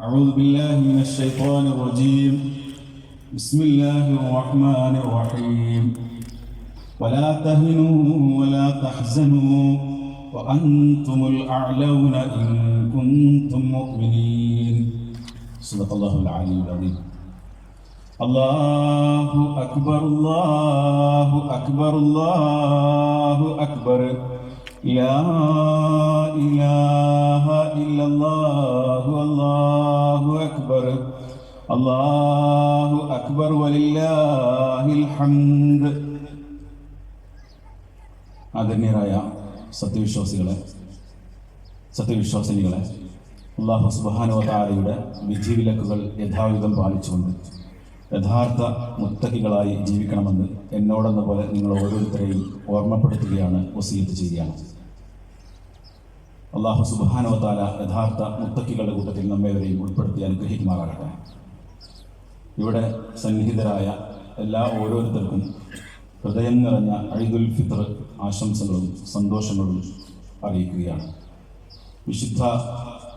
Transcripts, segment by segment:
أعوذ بالله من الشيطان الرجيم بسم الله الرحمن الرحيم ولا تهنوا ولا تحزنوا وأنتم الأعلون إن كنتم مؤمنين صدق الله العلي العظيم الله أكبر الله أكبر الله أكبر لا إله إلا الله الله أكبر അള്ളാഹു അക്ബർ ഹംദ്. ആദരണീയരായ സത്യവിശ്വാസികളെ സത്യവിശ്വാസിനികളെ അള്ളാഹു സുബാനുവതാരയുടെ വിധിവിലക്കുകൾ യഥാവിധം പാലിച്ചുകൊണ്ട് യഥാർത്ഥ മുത്തഹികളായി ജീവിക്കണമെന്ന് എന്നോടെന്ന പോലെ നിങ്ങൾ ഓരോരുത്തരെയും ഓർമ്മപ്പെടുത്തുകയാണ് വസീയത്ത് ചെയ്യുകയാണ്. അള്ളാഹു സുബാനുവതാര യഥാർത്ഥ മുത്തഹികളുടെ കൂട്ടത്തിൽ നമ്മേവരെയും ഉൾപ്പെടുത്തി അനുഗ്രഹിക്കുമാറാകട്ടെ. ഇവിടെ സന്നിഹിതരായ എല്ലാ ഓരോരുത്തർക്കും ഹൃദയം നിറഞ്ഞ അഴിദുൽ ഫിത്ർ ആശംസകളും സന്തോഷങ്ങളും അറിയിക്കുകയാണ്. വിശുദ്ധ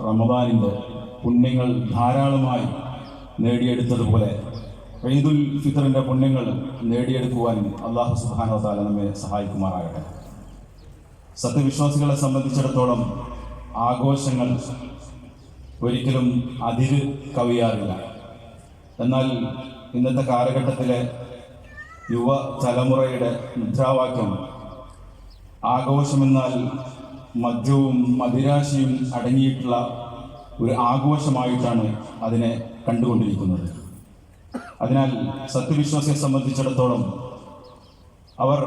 റമദാനിന്റെ പുണ്യങ്ങൾ ധാരാളമായി നേടിയെടുത്തതുപോലെ ഈദുൽ ഫിത്തറിന്റെ പുണ്യങ്ങൾ നേടിയെടുക്കുവാനും അള്ളാഹു സുബാനോ താല നമ്മെ സഹായിക്കുമാറാകട്ടെ. സത്യവിശ്വാസികളെ സംബന്ധിച്ചിടത്തോളം ആഘോഷങ്ങൾ ഒരിക്കലും അതിര് കവിയാറില്ല. എന്നാൽ ഇന്നത്തെ കാലഘട്ടത്തിലെ യുവ തലമുറയുടെ മുദ്രാവാക്യം ആഘോഷമെന്നാൽ മദ്യവും മദിരാശിയും അടങ്ങിയിട്ടുള്ള ഒരു ആഘോഷമായിട്ടാണ് അതിനെ കണ്ടുകൊണ്ടിരിക്കുന്നത്. അതിനാൽ സത്യവിശ്വാസിയെ സംബന്ധിച്ചിടത്തോളം അവർ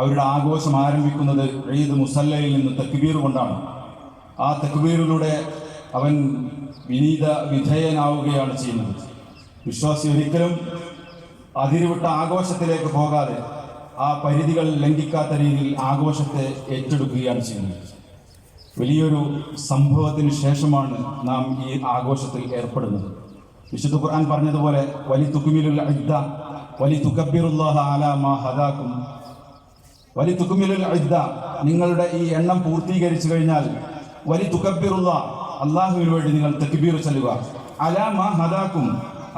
അവരുടെ ആഘോഷം ആരംഭിക്കുന്നത് ഈദ് മുസല്ലയിൽ നിന്ന് തെക്കുബീർ കൊണ്ടാണ്. ആ തെക്കുബീറിലൂടെ അവൻ വിനീത വിധേയനാവുകയാണ് ചെയ്യുന്നത്. വിശ്വാസി ഒരിക്കലും അതിരുവിട്ട ആഘോഷത്തിലേക്ക് പോകാതെ ആ പരിധികൾ ലംഘിക്കാത്ത രീതിയിൽ ആഘോഷത്തെ ഏറ്റെടുക്കുകയാണ് ചെയ്യുന്നത്. വലിയൊരു സംഭവത്തിന് ശേഷമാണ് നാം ഈ ആഘോഷത്തിൽ ഏർപ്പെടുന്നത്. വിശുദ്ധ ഖുർആൻ പറഞ്ഞതുപോലെ വലി തുക്കുമിലുള്ള ഇദ്ദ വലി തുക്കബിറുല്ലാഹ അലാ ഹദാക്കും വലി തുക്കുമിലുൽ ഇദ്ദ നിങ്ങളുടെ ഈ എണ്ണം പൂർത്തീകരിച്ചു കഴിഞ്ഞാൽ വലി തുക്കബിറുള്ള അള്ളാഹുവിന് വേണ്ടി നിങ്ങൾ തെക്കുബീർ ചെല്ലുക. അലാ ഹദാക്കും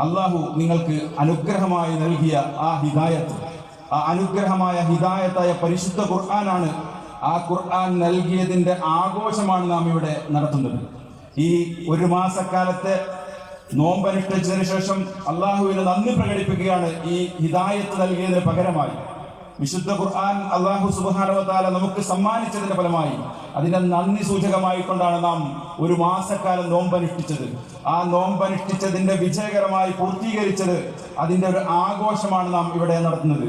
അള്ളാഹു നിങ്ങൾക്ക് അനുഗ്രഹമായി നൽകിയ ആ ഹിദായത്ത്. ആ അനുഗ്രഹമായ ഹിദായത്തായ പരിശുദ്ധ ഖുർആനാണ് ആ ഖുർആൻ നൽകിയതിന്റെ ആഘോഷമാണ് നാം ഇവിടെ നടത്തുന്നത്. ഈ ഒരു മാസക്കാലത്തെ നോമ്പനുഷ്ഠിച്ചതിന് ശേഷം അള്ളാഹുവിന് നന്ദി പ്രകടിപ്പിക്കുകയാണ് ഈ ഹിദായത്ത് നൽകിയതിന് പകരമായി. വിശുദ്ധ ഖുർആൻ അള്ളാഹു സുബാനവത്താല നമുക്ക് സമ്മാനിച്ചതിന്റെ ഫലമായി അതിന്റെ നന്ദി സൂചകമായിക്കൊണ്ടാണ് നാം ഒരു മാസക്കാലം നോമ്പനുഷ്ഠിച്ചത്. ആ നോമ്പനുഷ്ഠിച്ചതിന്റെ വിജയകരമായി പൂർത്തീകരിച്ചത് അതിന്റെ ഒരു ആഘോഷമാണ് നാം ഇവിടെ നടത്തുന്നത്.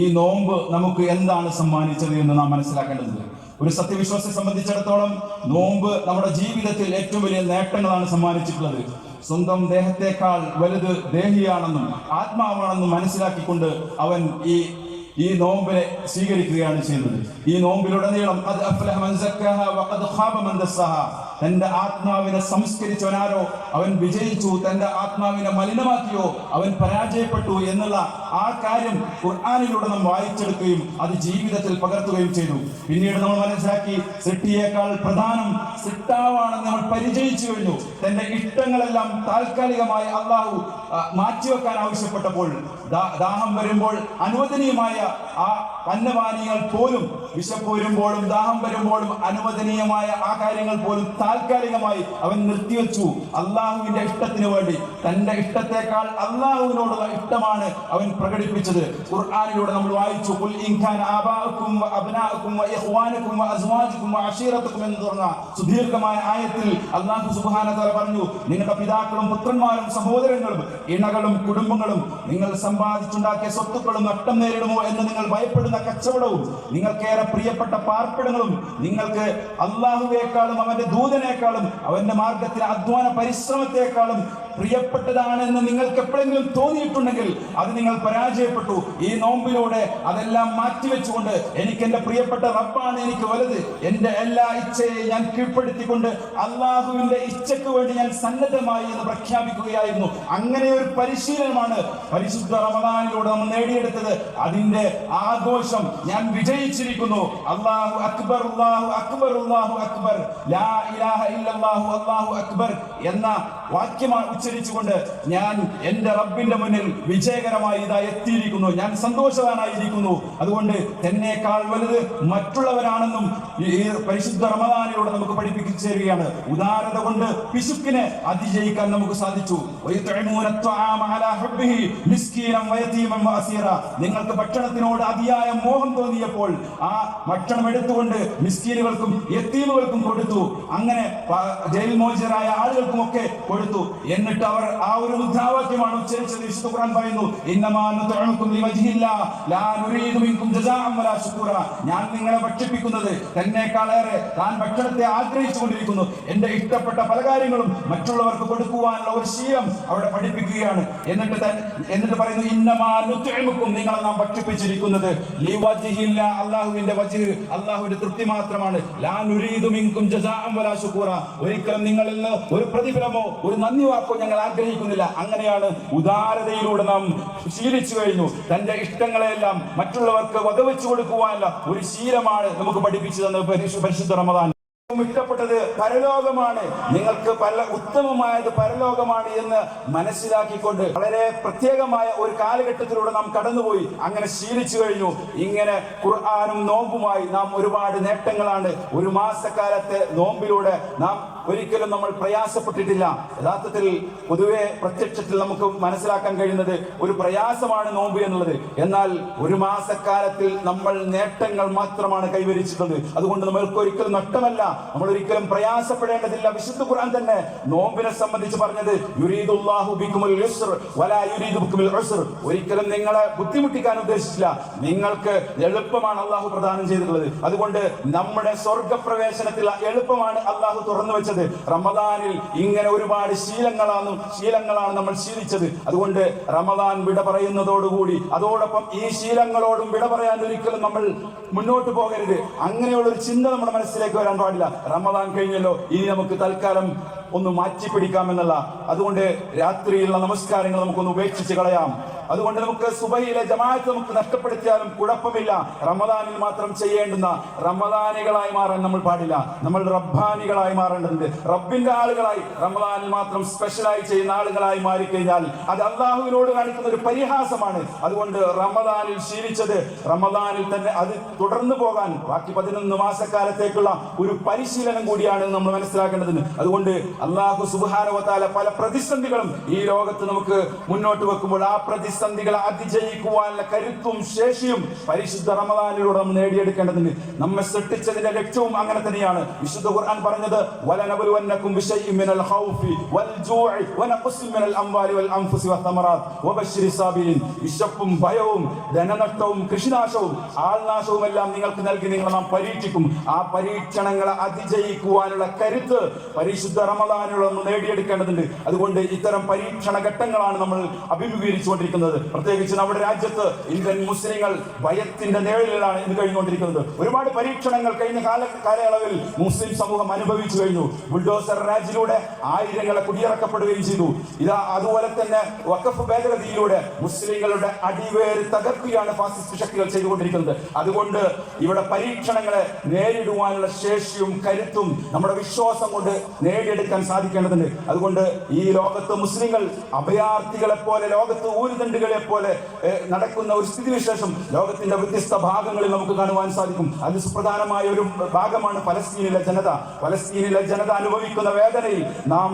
ഈ നോമ്പ് നമുക്ക് എന്താണ് സമ്മാനിച്ചത് എന്ന് നാം മനസ്സിലാക്കേണ്ടത് ഒരു സത്യവിശ്വാസിയെ സംബന്ധിച്ചിടത്തോളം നോമ്പ് നമ്മുടെ ജീവിതത്തിൽ ഏറ്റവും വലിയ നേട്ടങ്ങളാണ് സമ്മാനിച്ചിട്ടുള്ളത്. സ്വന്തം ദേഹത്തെക്കാൾ വലുത് ദേഹിയാണെന്നും ആത്മാവാണെന്നും മനസ്സിലാക്കിക്കൊണ്ട് അവൻ ഈ ഈ നോമ്പിനെ സ്വീകരിക്കുകയാണ് ചെയ്യുന്നത്. ഈ നോമ്പിലുടനീളം തന്റെ ആത്മാവിനെ സംസ്കരിച്ചവനാരോ? അവൻ വിജയിച്ചു തന്റെ ആത്മാവിനെ മലിനമാക്കിയോ? അവൻ പരാജയപ്പെട്ടു എന്നുള്ള ആ കാര്യം ഖുർആാനിലൂടെ നാം വായിച്ചെടുക്കുകയും അത് ജീവിതത്തിൽ പകർത്തുകയും ചെയ്തു. പിന്നീട് നമ്മൾ മനസ്സിലാക്കി സിട്ടിയേക്കാൾ പ്രധാനം സിട്ടാവാണെന്ന് നമ്മൾ പരിചയിച്ചു കഴിഞ്ഞു. തന്റെ ഇഷ്ടങ്ങളെല്ലാം താൽക്കാലികമായി അള്ളാഹു മാറ്റിവെക്കാൻ ആവശ്യപ്പെട്ടപ്പോൾ ദാഹം വരുമ്പോൾ അനുവദനീയമായ ആ അന്നപാനീയങ്ങൾ പോലും വിശപ്പ് വരുമ്പോഴും ദാഹം വരുമ്പോഴും അനുവദനീയമായ ആ കാര്യങ്ങൾ പോലും താൽക്കാലികമായി അവൻ നിർത്തിവെച്ചു. അള്ളാഹുവിന്റെ ഇഷ്ടത്തിന് വേണ്ടി. തന്റെ ഇഷ്ടത്തെക്കാൾ അള്ളാഹുവിനോടുള്ള ഇഷ്ടമാണ് അവൻ പ്രകടിപ്പിച്ചത്. ഖുർആാനിലൂടെ നമ്മൾ വായിച്ചു "ഖുൽ ഇൻ കാന ആബാഉക്കും വ അബ്നാഉക്കും വ ഇഖ്വാനുക്കും വ അസ്വാജുക്കും വ അശീറത്തുക്കും എന്ന് സുദീർഘമായ ആയത്തിൽ അള്ളാഹു തആല പറഞ്ഞു നിങ്ങളുടെ പിതാക്കളും പുത്രന്മാരും സഹോദരങ്ങളും ഇണകളും കുടുംബങ്ങളും നിങ്ങൾ സമ്പാദിച്ചുണ്ടാക്കിയ സ്വത്തുക്കളും നഷ്ടം നേരിടുമോ എന്ന് നിങ്ങൾ ഭയപ്പെടുന്ന കച്ചവടവും നിങ്ങൾക്കേറെ പ്രിയപ്പെട്ട പാർപ്പിടങ്ങളും നിങ്ങൾക്ക് അള്ളാഹുവേക്കാളും അവന്റെ ദൂതനേക്കാളും അവന്റെ മാർഗത്തിലെ അധ്വാന പരിശ്രമത്തെക്കാളും പ്രിയപ്പെട്ടതാണെന്ന് നിങ്ങൾക്ക് എപ്പോഴെങ്കിലും തോന്നിയിട്ടുണ്ടെങ്കിൽ അത് നിങ്ങൾ പരാജയപ്പെട്ടു. ഈ നോമ്പിലൂടെ അതെല്ലാം മാറ്റിവെച്ചുകൊണ്ട് എനിക്ക് എന്റെ പ്രിയപ്പെട്ട റബ്ബാണ് എനിക്ക് വലുത്. എന്റെ എല്ലാ ഇച്ഛയെ ഞാൻ കീഴ്പ്പെടുത്തിക്കൊണ്ട് അള്ളാഹുവിന്റെ ഇച്ഛയ്ക്ക് വേണ്ടി ഞാൻ സന്നദ്ധമായി എന്ന് പ്രഖ്യാപിക്കുകയായിരുന്നു. അങ്ങനെ ഒരു പരിശീലനമാണ് പരിശുദ്ധ റമദാനിലൂടെ നമ്മൾ നേടിയെടുത്തത്. അതിന്റെ ആഘോഷം ഞാൻ വിജയിച്ചിരിക്കുന്നു. അള്ളാഹു അക്ബർ അള്ളാഹു അക്ബർ അള്ളാഹു അക്ബർ. ലാ ഇലാഹ ഇല്ലല്ലാഹു അക്ബർ എന്ന വാക്യം ഉച്ചരിച്ചുകൊണ്ട് ഞാൻ എന്റെ റബ്ബിന്റെ മുന്നിൽ വിജയകരമായി ഇതാ എത്തിയിരിക്കുന്നു. ഞാൻ സന്തോഷവാനായിരിക്കുന്നു. അതുകൊണ്ട് എന്നേക്കാൾ വലുത് മറ്റുള്ളവരാണെന്നും ഈ പരിശുദ്ധ റമദാനിലൂടെ നമുക്ക് പഠിപ്പിച്ചു തരികയാണ് ഉദാരത കൊണ്ട് പിശുക്കിനെ അതിജയിക്കാൻ നമുക്ക് സാധിച്ചു. നിങ്ങൾക്ക് ഭക്ഷണത്തിനോട് അതിയായ മോഹം തോന്നിയപ്പോൾ ആ ഭക്ഷണം എടുത്തുകൊണ്ട് മിസ്കീനുകൾക്കും എത്തീമുകൾക്കും കൊടുത്തു. അങ്ങനെ ജയിൽ മോചിതരായ ആളുകൾക്കും ഒക്കെ കൊടുത്തു. എന്നിട്ട് അവർ ആ ഒരു മുദ്രാവാക്യമാണ് ഉച്ചരിച്ചത്. വിശുദ്ധ ഖുർആൻ പറയുന്നു ഞാൻ നിങ്ങളെ ഭക്ഷിപ്പിക്കുന്നത് തന്നെക്കാളേറെ താൻ ഭക്ഷണത്തെ ആഗ്രഹിച്ചുകൊണ്ടിരിക്കുന്നു. എന്റെ ഇഷ്ടപ്പെട്ട പല കാര്യങ്ങളും മറ്റുള്ളവർക്ക് കൊടുക്കുവാനുള്ള ഒരു ശീലം അവിടെ പഠിപ്പിക്കുകയാണ്. എന്നിട്ട് എന്നിട്ട് പറയുന്നു ഇന്നമാ നുത്ഇമുക്കും നിങ്ങളെ നാം ഭക്ഷിപ്പിച്ചിരിക്കുന്നത്. ലിവജിഹില്ല അല്ലാഹുവിന്റെ വജ്ഹ് അല്ലാഹുവിന്റെ തൃപ്തി മാത്രമാണ്. ഒരിക്കലും നിങ്ങളിൽ നിന്ന് ഒരു പ്രതിഫലമോ ഒരു നന്ദി വാക്കോ ഞങ്ങൾ ആഗ്രഹിക്കുന്നില്ല. അങ്ങനെയാണ് ഉദാരതയിലൂടെ നാം ശീലിച്ചു കഴിഞ്ഞു. തന്റെ ഇഷ്ടങ്ങളെല്ലാം മറ്റുള്ളവർക്ക് വകവെച്ചു കൊടുക്കുവാനുള്ള ഒരു ശീലമാണ് നമുക്ക് പഠിപ്പിച്ചു തന്നത് പരിശുദ്ധ റമദാൻ. ഇഷ്ടപ്പെട്ടത് പരലോകമാണ്. നിങ്ങൾക്ക് പല ഉത്തമമായത് പരലോകമാണ് എന്ന് മനസ്സിലാക്കിക്കൊണ്ട് വളരെ പ്രത്യേകമായ ഒരു കാലഘട്ടത്തിലൂടെ നാം കടന്നുപോയി. അങ്ങനെ ശീലിച്ചു കഴിഞ്ഞു. ഇങ്ങനെ ഖുർആാനും നോമ്പുമായി നാം ഒരുപാട് നേട്ടങ്ങളാണ്. ഒരു മാസക്കാലത്തെ നോമ്പിലൂടെ നാം ഒരിക്കലും നമ്മൾ പ്രയാസപ്പെട്ടിട്ടില്ല. യഥാർത്ഥത്തിൽ പൊതുവെ പ്രത്യക്ഷത്തിൽ നമുക്ക് മനസ്സിലാക്കാൻ കഴിയുന്നത് ഒരു പ്രയാസമാണ് നോമ്പ് എന്നുള്ളത്. എന്നാൽ ഒരു മാസക്കാലത്തിൽ നമ്മൾ നേട്ടങ്ങൾ മാത്രമാണ് കൈവരിച്ചിട്ടുള്ളത്. അതുകൊണ്ട് നമ്മൾക്ക് ഒരിക്കലും നഷ്ടമല്ല. നമ്മൾ ഒരിക്കലും പ്രയാസപ്പെടേണ്ടതില്ല. വിശുദ്ധ ഖുർആൻ തന്നെ നോമ്പിനെ സംബന്ധിച്ച് പറഞ്ഞത് ഒരിക്കലും നിങ്ങളെ ബുദ്ധിമുട്ടിക്കാൻ ഉദ്ദേശിച്ചില്ല. നിങ്ങൾക്ക് എളുപ്പമാണ് അള്ളാഹു പ്രദാനം ചെയ്തിട്ടുള്ളത്. അതുകൊണ്ട് നമ്മുടെ സ്വർഗപ്രവേശനത്തിൽ എളുപ്പമാണ് അള്ളാഹു തുറന്നു വെച്ചത് റമദാനിൽ ഇങ്ങനെ ഒരുപാട് ശീലങ്ങളാണ് ശീലങ്ങളാണ് നമ്മൾ ശീലിച്ചത്. അതുകൊണ്ട് റമദാൻ വിട പറയുന്നതോടുകൂടി അതോടൊപ്പം ഈ ശീലങ്ങളോടും വിട പറയാൻ ഒരിക്കലും നമ്മൾ മുന്നോട്ട് പോകരുത്. അങ്ങനെയുള്ള ഒരു ചിന്ത നമ്മുടെ മനസ്സിലേക്ക് വരാൻ പാടില്ല. റമദാൻ കഴിഞ്ഞല്ലോ ഇനി നമുക്ക് തൽക്കാലം ഒന്ന് മാറ്റി പിടിക്കാമെന്നുള്ള അതുകൊണ്ട് രാത്രിയിലുള്ള നമസ്കാരങ്ങൾ നമുക്കൊന്ന് ഉപേക്ഷിച്ച് കളയാം. അതുകൊണ്ട് നമുക്ക് സുബയിലെ ജമാഅത്ത് നമുക്ക് നഷ്ടപ്പെടുത്തിയാലും കുഴപ്പമില്ല. റമദാനിൽ മാത്രം ചെയ്യേണ്ടുന്ന റമദാനികളായി മാറാൻ നമ്മൾ പാടില്ല. നമ്മൾ റബ്ബാനികളായി മാറേണ്ടതുണ്ട്. റബ്ബിന്റെ ആളുകളായി റമദാനിൽ മാത്രം സ്പെഷ്യലായി ചെയ്യുന്ന ആളുകളായി മാറിക്കഴിഞ്ഞാൽ അത് അള്ളാഹുവിനോട് കാണിക്കുന്ന ഒരു പരിഹാസമാണ്. അതുകൊണ്ട് റമദാനിൽ ശീലിച്ചത് റമദാനിൽ തന്നെ അത് തുടർന്നു പോകാൻ ബാക്കി പതിനൊന്ന് മാസക്കാലത്തേക്കുള്ള ഒരു പരിശീലനം കൂടിയാണ് നമ്മൾ മനസ്സിലാക്കേണ്ടത് അതുകൊണ്ട് അള്ളാഹു സുബാനവത്താല പല പ്രതിസന്ധികളും ഈ ലോകത്ത് നമുക്ക് മുന്നോട്ട് വെക്കുമ്പോൾ ആ പ്രതിസന്ധികളെ അതിജയിക്കുവാനുള്ള കരുത്തും ശേഷിയും പരിശുദ്ധ റമദാനിലൂടെ നമ്മൾ നേടിയെടുക്കേണ്ടതുണ്ട്. നമ്മെ സൃഷ്ടിച്ചതിന്റെ ലക്ഷ്യവും അങ്ങനെ തന്നെയാണ്. വിശുദ്ധ ഖുർആൻ പറഞ്ഞത് വലനബലുവന്നക്കും ബിശൈഇൻ മിനൽ ഖൗഫി വൽ ജൂഇ വനഖ്സിൻ മിനൽ അംവാലി വൽ അൻഫുസി വത്തമറാത്ത് വബശ്ശിരി സാബിരീൻ. വിശപ്പും ഭയവും ധനനഷ്ടവും കൃഷിനാശവും ആൾനാശവും എല്ലാം നിങ്ങൾക്ക് നൽകി നിങ്ങളെ നാം പരീക്ഷിക്കും. ആ പരീക്ഷണങ്ങളെ അതിജയിക്കുവാനുള്ള കരുത്ത് പരിശുദ്ധ റമദാനിലൂടെ നമ്മൾ നേടിയെടുക്കേണ്ടതുണ്ട്. അതുകൊണ്ട് ഇത്തരം പരീക്ഷണ ഘട്ടങ്ങളാണ് നമ്മൾ അഭിമുഖീകരിച്ചുകൊണ്ടിരിക്കുന്നത്. പ്രത്യേകിച്ച് നമ്മുടെ രാജ്യത്ത് ഇന്ത്യൻ മുസ്ലിങ്ങൾ ഭയത്തിന്റെ നിഴലിലാണ് ഇന്ന് കഴിഞ്ഞുകൊണ്ടിരിക്കുന്നത്. ഒരുപാട് പരീക്ഷണങ്ങൾ കഴിഞ്ഞ കാല കാലയളവിൽ മുസ്ലിം സമൂഹം അനുഭവിച്ചു കഴിഞ്ഞു. ബുൾഡോസർ രാജിലൂടെ ആയിരങ്ങളെ കുടിയിറക്കപ്പെടുകയും ചെയ്തു. ഇതാ അതുപോലെ തന്നെ വഖഫ് ഭേദഗതിയിലൂടെ മുസ്ലിങ്ങളുടെ അടിവേര് തകർക്കുകയാണ് ഫാസിസ്റ്റ് ശക്തികൾ ചെയ്തുകൊണ്ടിരിക്കുന്നത്. അതുകൊണ്ട് ഇവിടെ പരീക്ഷണങ്ങളെ നേരിടുവാനുള്ള ശേഷിയും കരുത്തും നമ്മുടെ വിശ്വാസം കൊണ്ട് നേടിയെടുക്കാൻ സാധിക്കേണ്ടതുണ്ട്. അതുകൊണ്ട് ഈ ലോകത്ത് മുസ്ലിങ്ങൾ അഭയാർത്ഥികളെ പോലെ ലോകത്ത് ഊരുദണ്ഡുകളെ പോലെ നടക്കുന്ന ഒരു സ്ഥിതിവിശേഷം ലോകത്തിന്റെ വ്യത്യസ്ത ഭാഗങ്ങളിൽ നമുക്ക് കാണുവാൻ സാധിക്കും. അതിൽ സുപ്രധാനമായ ഒരു ഭാഗമാണ് പലസ്തീനിലെ ജനത. പലസ്തീനിലെ ജനത അനുഭവിക്കുന്ന വേദനയിൽ നാം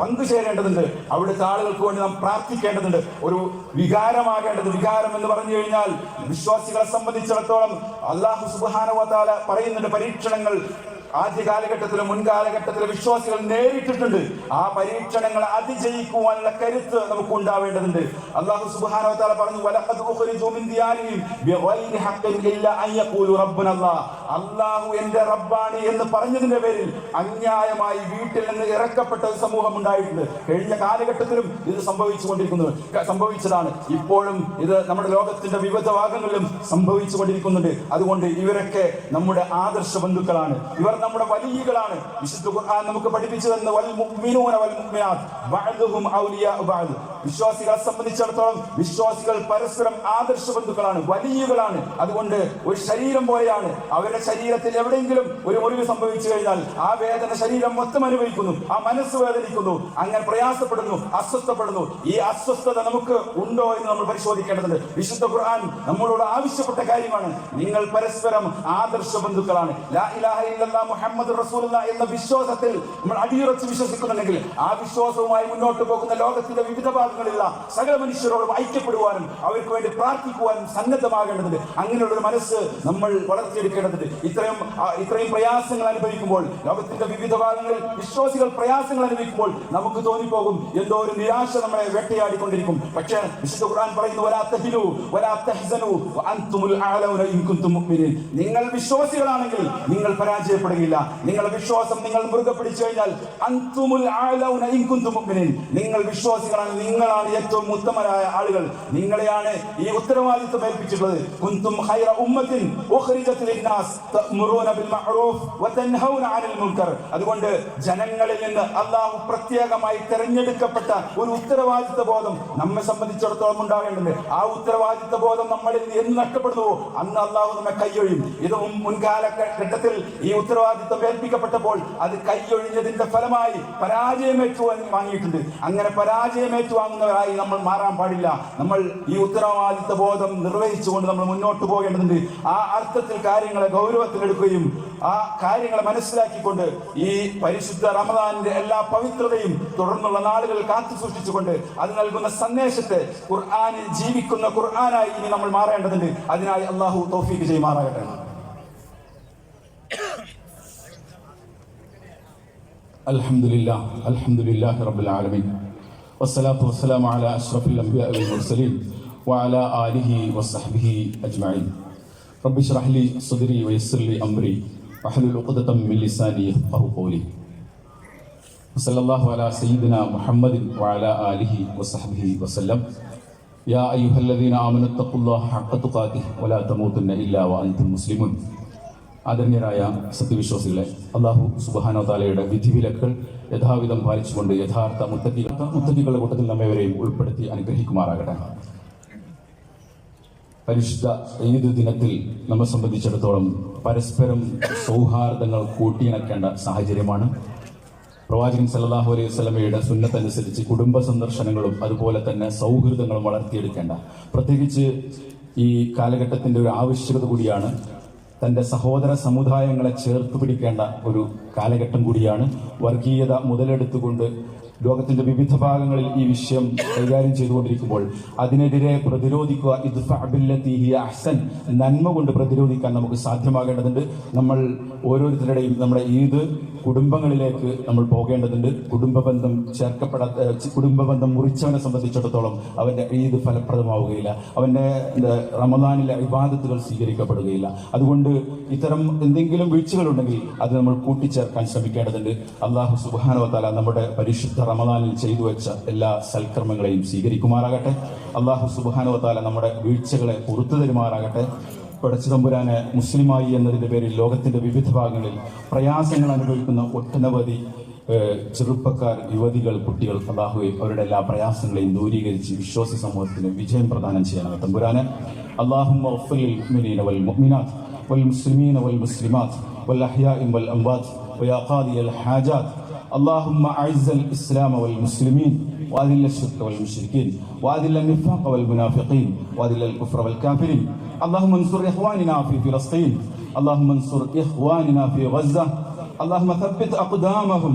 പങ്കുചേരേണ്ടതുണ്ട്. അവിടുത്തെ ആളുകൾക്ക് വേണ്ടി നാം പ്രാർത്ഥിക്കേണ്ടതുണ്ട്. ഒരു വികാരമാകേണ്ടത് വികാരം എന്ന് പറഞ്ഞു കഴിഞ്ഞാൽ വിശ്വാസികളെ സംബന്ധിച്ചിടത്തോളം അള്ളാഹു സുബാനുവത്താല പറയുന്നുണ്ട് പരീക്ഷണങ്ങൾ ആദ്യ കാലഘട്ടത്തിലും മുൻകാലഘട്ടത്തിലെ വിശ്വാസികൾ നേരിട്ടിട്ടുണ്ട്. ആ പരീക്ഷണങ്ങൾ അതിജയിക്കുവാനുള്ള കരുത്ത് നമുക്ക് ഉണ്ടാവേണ്ടതുണ്ട് അള്ളാഹു വതആല പറഞ്ഞു അല്ലാഹു എന്റെ റബ്ബാണ് എന്ന് പറഞ്ഞതിന്റെ പേരിൽ അന്യായമായി വീട്ടിൽ നിന്ന് ഇറക്കപ്പെട്ട ഒരു സമൂഹം ഉണ്ടായിട്ടുണ്ട്. കഴിഞ്ഞ കാലഘട്ടത്തിലും ഇത് സംഭവിച്ചുകൊണ്ടിരിക്കുന്നു സംഭവിച്ചതാണ്. ഇപ്പോഴും ഇത് നമ്മുടെ ലോകത്തിന്റെ വിവിധ ഭാഗങ്ങളിലും സംഭവിച്ചുകൊണ്ടിരിക്കുന്നുണ്ട്. അതുകൊണ്ട് ഇവരൊക്കെ നമ്മുടെ ആദർശ ബന്ധുക്കളാണ്. ഇവർ നമ്മുടെ വലിയകളാണ്. വിശുദ്ധ ഖുർആൻ നമുക്ക് പഠിപ്പിച്ചു തന്ന വൽ മുഅ്മിനൂന വൽ മുഅ്മിനാത്ത്. ബഅദുഹും ഔലിയാഉ ബഅദ് വിശ്വാസികളെ സംബന്ധിച്ചിടത്തോളം വിശ്വാസികൾ പരസ്പരം ആദർശ ബന്ധുക്കളാണ് വലിയകളാണ്. അതുകൊണ്ട് ഒരു ശരീരം പോലെയാണ്. അവരുടെ ശരീരത്തിൽ എവിടെയെങ്കിലും ഒരു മുറിവ് സംഭവിച്ചു കഴിഞ്ഞാൽ ആ വേദന ശരീരം മൊത്തം അനുഭവിക്കുന്നു ആ മനസ്സ് വേദനിക്കുന്നു അങ്ങനെ പ്രയാസപ്പെടുന്നു അസ്വസ്ഥപ്പെടുന്നു. ഈ അസ്വസ്ഥത നമുക്ക് ഉണ്ടോ എന്ന് നമ്മൾ പരിശോധിക്കേണ്ടതുണ്ട്. വിശുദ്ധ ഖുർആൻ നമ്മളോട് ആവശ്യപ്പെട്ട കാര്യമാണ്. നിങ്ങൾ പരസ്പരം ആദർശ ബന്ധുക്കളാണ്. ലാ ഇലാഹ ഇല്ലല്ലാഹ് മുഹമ്മദ് റസൂലുള്ള എന്ന വിശ്വാസത്തിൽ നമ്മൾ അടിയുറച്ച് വിശ്വസിക്കുന്നുണ്ടെങ്കിൽ ആ വിശ്വാസവുമായി മുന്നോട്ട് പോകുന്ന ലോകത്തിന്റെ വിവിധ ഭാഗങ്ങളിലുള്ള സകല മനുഷ്യരോടും ഐക്യപ്പെടുവാനും അവർക്ക് വേണ്ടി പ്രാർത്ഥിക്കുവാനും സന്നദ്ധമാകേണ്ടതുണ്ട്. അങ്ങനെയുള്ളൊരു മനസ്സ് നമ്മൾ വളർത്തിയെടുക്കേണ്ടതുണ്ട്. ഇത്രയും ഇത്രയും പ്രയാസങ്ങൾ അനുഭവിക്കുമ്പോൾ ലോകത്തിന്റെ വിവിധ ഭാഗങ്ങളിൽ വിശ്വാസികൾ പ്രയാസങ്ങൾ അനുഭവിക്കുമ്പോൾ നമുക്ക് തോന്നിപ്പോകും. എന്തോ ഒരു നിരാശ നമ്മളെ വേട്ടയാടിക്കൊണ്ടിരിക്കും. പക്ഷേ വിശുദ്ധ ഖുർആൻ പറയുന്നു വലാ തഹിനു വലാ തഹ്സനു ഇൻ നിങ്ങൾ വിശ്വാസികളാണെങ്കിൽ നിങ്ങൾ പരാജയപ്പെടുകയില്ല നിങ്ങളുടെ വിശ്വാസം നിങ്ങൾ മുറുകെ പിടിച്ചു കഴിഞ്ഞാൽ നിങ്ങൾ വിശ്വാസികളാണ് നിങ്ങളാണ് ഏറ്റവും ഉത്തമരായ ആളുകൾ. നിങ്ങളെയാണ് ഈ ഉത്തരവാദിത്വം ഏൽപ്പിച്ചിട്ടുള്ളത്. കുന്തും ഖൈറ ഉമ്മത്തിൻ ലിന്നാസ് ബിൽ വതൻഹൗന അനിൽ മുൻകർ. അതുകൊണ്ട് ജനങ്ങളിൽ നിന്ന് അള്ളാഹു പ്രത്യേകമായി തെരഞ്ഞെടുക്കപ്പെട്ട ഒരു ഉത്തരവാദിത്വ ബോധം നമ്മെ സംബന്ധിച്ചിടത്തോളം ഉണ്ടാകേണ്ടത് ആ ഉത്തരവാദിത്വ ബോധം നമ്മളിൽ എന്ന് നഷ്ടപ്പെടുന്നുവോ അന്ന് അള്ളാഹു നമ്മെ കൈയൊഴിയും. ഇത് മുൻ- മുൻകാല ഘട്ടത്തിൽ ഈ ഉത്തരവാദിത്വം ഏൽപ്പിക്കപ്പെട്ടപ്പോൾ അത് കൈയൊഴിഞ്ഞതിന്റെ ഫലമായി പരാജയമേറ്റു വാങ്ങിയിട്ടുണ്ട്. അങ്ങനെ പരാജയമേറ്റു വാങ്ങുന്നവരായി നമ്മൾ മാറാൻ പാടില്ല. നമ്മൾ ഈ ഉത്തരവാദിത്വ ബോധം നിർവഹിച്ചുകൊണ്ട് നമ്മൾ മുന്നോട്ട് പോകേണ്ടതുണ്ട്. ആ അർത്ഥത്തിൽ കാര്യങ്ങളെ ഗൗരവത്തിലെടുക്കുകയും ആ കാര്യങ്ങളെ മനസ്സിലാക്കിക്കൊണ്ട് ഈ പരിശുദ്ധ റമദാനിന്റെ എല്ലാ പവിത്രതയും തുടർന്നുള്ള നാളുകൾ കാത്തു സൂക്ഷിച്ചുകൊണ്ട് അത് നൽകുന്ന സന്ദേശത്തെ ഖുർആാനിൽ ജീവിക്കുന്ന ഖുർആാനായി ഇനി നമ്മൾ മാറേണ്ടതുണ്ട്. അതിനായി അള്ളാഹു തോഫീക്ക് ചെയ്യുമാറാകട്ടെ. الحمد لله الحمد لله رب العالمين. والصلاة والسلام على أشرف الأنبياء والمرسلين وعلى آله وصحبه أجمعين. رب اشرح لي صدري ويسر لي أمري واحلل عقدة من لساني يفقه قولي. وصلى الله على سيدنا محمد وعلى آله وصحبه وسلم. يا أيها الذين آمنوا اتقوا الله حق تقاته ولا تموتن إلا وأنتم مسلمون. ആദരണീയരായ സത്യവിശ്വാസികളെ അള്ളാഹു സുബാനോ താലയുടെ വിധിവിലക്കുകൾ യഥാവിധം പാലിച്ചുകൊണ്ട് യഥാർത്ഥ മുത്തക്കി മുത്തക്കികളുടെ കൂട്ടത്തിൽ നമ്മെവരെയും ഉൾപ്പെടുത്തി അനുഗ്രഹിക്കുമാറാകട്ടെ. പരിശുദ്ധ ഏത് ദിനത്തിൽ നമ്മെ സംബന്ധിച്ചിടത്തോളം പരസ്പരം സൗഹാർദ്ദങ്ങൾ കൂട്ടിയിണക്കേണ്ട സാഹചര്യമാണ്. പ്രവാചകൻ സല്ലല്ലാഹു അലൈഹി സ്വലമയുടെ സുന്നത്തനുസരിച്ച് കുടുംബ സന്ദർശനങ്ങളും അതുപോലെ തന്നെ സൗഹൃദങ്ങളും വളർത്തിയെടുക്കേണ്ട. പ്രത്യേകിച്ച് ഈ കാലഘട്ടത്തിന്റെ ഒരു ആവശ്യകത കൂടിയാണ് തന്റെ സഹോദര സമുദായങ്ങളെ ചേർത്ത് പിടിക്കേണ്ട ഒരു കാലഘട്ടം കൂടിയാണ് വർഗീയത മുതലെടുത്തുകൊണ്ട് ലോകത്തിന്റെ വിവിധ ഭാഗങ്ങളിൽ ഈ വിഷയം കൈകാര്യം ചെയ്തുകൊണ്ടിരിക്കുമ്പോൾ അതിനെതിരെ പ്രതിരോധിക്കുക അഹ്സൻ നന്മ കൊണ്ട് പ്രതിരോധിക്കാൻ നമുക്ക് സാധ്യമാകേണ്ടതുണ്ട്. നമ്മൾ ഓരോരുത്തരുടെയും നമ്മുടെ ഈദ് കുടുംബങ്ങളിലേക്ക് നമ്മൾ പോകേണ്ടതുണ്ട്. കുടുംബ ബന്ധം ചേർക്കപ്പെടാത്ത ഏഹ് കുടുംബ ബന്ധം മുറിച്ചവനെ സംബന്ധിച്ചിടത്തോളം അവന്റെ ഈദ് ഫലപ്രദമാവുകയില്ല. അവന്റെ റമദാനിലെ ഇബാദത്തുകൾ സ്വീകരിക്കപ്പെടുകയില്ല. അതുകൊണ്ട് ഇത്തരം എന്തെങ്കിലും വീഴ്ചകളുണ്ടെങ്കിൽ അത് നമ്മൾ കൂട്ടിച്ചേർക്കാൻ ശ്രമിക്കേണ്ടതുണ്ട്. അള്ളാഹു സുബാനവത്താല നമ്മുടെ പരിശുദ്ധ റമദാനിൽ ചെയ്തു വെച്ച എല്ലാ സൽക്കർമ്മങ്ങളെയും സ്വീകരിക്കുമാറാകട്ടെ അള്ളാഹു സുബാനവത്താല നമ്മുടെ വീഴ്ചകളെ പുറത്തു തരുമാറാകട്ടെ പടച്ചു തമ്പുരാന് മുസ്ലിമായി എന്നതിന്റെ പേരിൽ ലോകത്തിന്റെ വിവിധ ഭാഗങ്ങളിൽ പ്രയാസങ്ങൾ അനുഭവിക്കുന്ന ഒട്ടനവധി ഏഹ്, ചെറുപ്പക്കാർ യുവതികൾ കുട്ടികൾ അള്ളാഹുവെ അവരുടെ എല്ലാ പ്രയാസങ്ങളെയും ദൂരീകരിച്ച് വിശ്വാസി സമൂഹത്തിന് വിജയം പ്രദാനം ചെയ്യണം തമ്പുരാന് അള്ളാഹും والمؤمنات والمسلمين والمسلمات والأحياء والأموات ويا قاضي الحاجات اللهم أعز الإسلام والمسلمين وأذل الشرك والمشركين وأذل النفاق والمنافقين وأذل الكفر والكافرين. اللهم انصر إخواننا في فلسطين. اللهم انصر إخواننا في غزة. اللهم ثبت أقدامهم.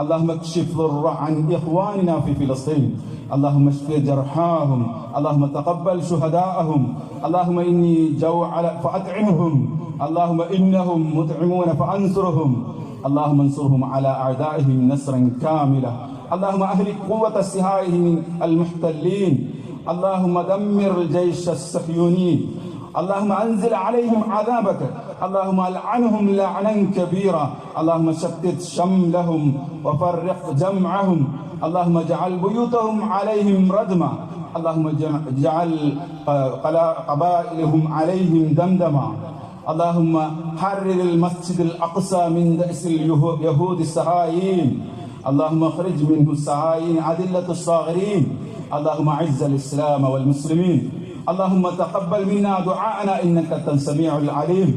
اللهم اكشف ضر عن إخواننا في فلسطين. اللهم اشف جرحاهم. اللهم تقبل شهداءهم. اللهم إني جوع فأطعمهم. اللهم إنهم مطعمون فأنصرهم. اللهم انصرهم على أعدائهم نصرا كاملا. اللهم أهلك قوة سهائهم المحتلين. اللهم دمر الجيش الصهيوني. اللهم أنزل عليهم عذابك. اللهم ألعنهم لعنا كبيرا. اللهم شتت شملهم وفرق جمعهم. اللهم اجعل بيوتهم عليهم ردما. اللهم اجعل قبائلهم عليهم دمدما. اللهم حرر المسجد الأقصى من دأس اليهود السهايين اللهم اخرج منه السهايين عدلة الصاغرين. اللهم أعز الإسلام والمسلمين. اللهم تقبل منا دعاءنا إنك أنت السميع العليم.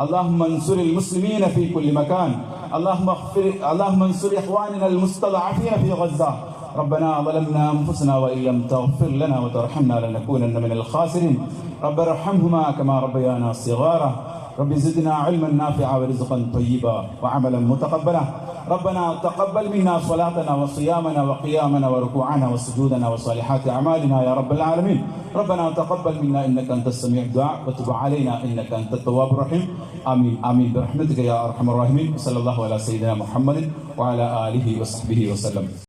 اللهم انصر المسلمين في كل مكان. اللهم اغفر اللهم انصر إخواننا المستضعفين في غزة. ربنا ظلمنا أنفسنا وإن لم تغفر لنا وترحمنا لنكونن من الخاسرين. رب ارحمهما كما ربيانا صغارا. رب زدنا علما نافعا ورزقا طيبا وعملا متقبلا. ربنا تقبل منا صلاتنا وصيامنا وقيامنا وركوعنا وسجودنا وصالحات أعمالنا يا رب العالمين. ربنا تقبل منا إنك أنت السميع الدعاء وتب علينا إنك أنت التواب الرحيم. آمين. آمين. برحمتك يا أرحم الراحمين. صلى الله على سيدنا محمد وعلى آله وصحبه وسلم.